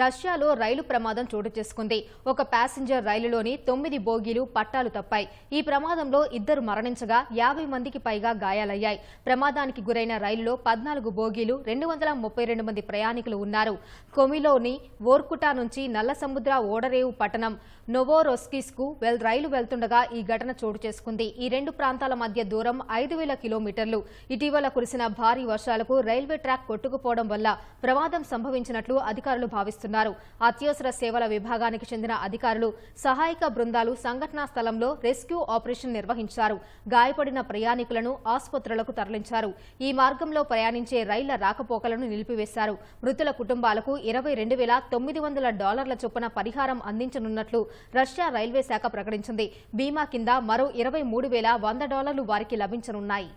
రష్యాలో రైలు ప్రమాదం చోటు చేసుకుంది. ఒక ప్యాసింజర్ రైలులోని తొమ్మిది బోగీలు పట్టాలు తప్పాయి. ఈ ప్రమాదంలో ఇద్దరు మరణించగా యాభై మందికి పైగా గాయాలయ్యాయి. ప్రమాదానికి గురైన రైలులో పద్నాలుగు బోగీలు రెండు వందల ముప్పై రెండు మంది ప్రయాణికులు ఉన్నారు. కొమిలోని ఓర్కుటా నుంచి నల్ల సముద్ర ఓడరేవు పట్టణం నొవోరోస్కిస్కు వెల్ రైలు వెళ్తుండగా ఈ ఘటన చోటు చేసుకుంది. ఈ రెండు ప్రాంతాల మధ్య దూరం ఐదు వేల కిలోమీటర్లు. ఇటీవల కురిసిన భారీ వర్షాలకు రైల్వే ట్రాక్ కొట్టుకుపోవడం వల్ల ప్రమాదం సంభవించినట్లు అధికారులు భావిస్తున్నారు. అత్యవసర సేవల విభాగానికి చెందిన అధికారులు సహాయక బృందాలు సంఘటనా స్థలంలో రెస్క్యూ ఆపరేషన్ నిర్వహించారు. గాయపడిన ప్రయాణికులను ఆసుపత్రులకు తరలించారు. ఈ మార్గంలో ప్రయాణించే రైళ్ళ రాకపోకలను నిలిపివేశారు. మృతుల కుటుంబాలకు ఇరవై రెండు వేల తొమ్మిది వందల డాలర్ల చొప్పున పరిహారం అందించనున్నట్లు రష్యా రైల్వే శాఖ ప్రకటించింది. బీమా కింద మరో ఇరవై మూడు వేల వంద డాలర్లు వారికి లభించనున్నాయి.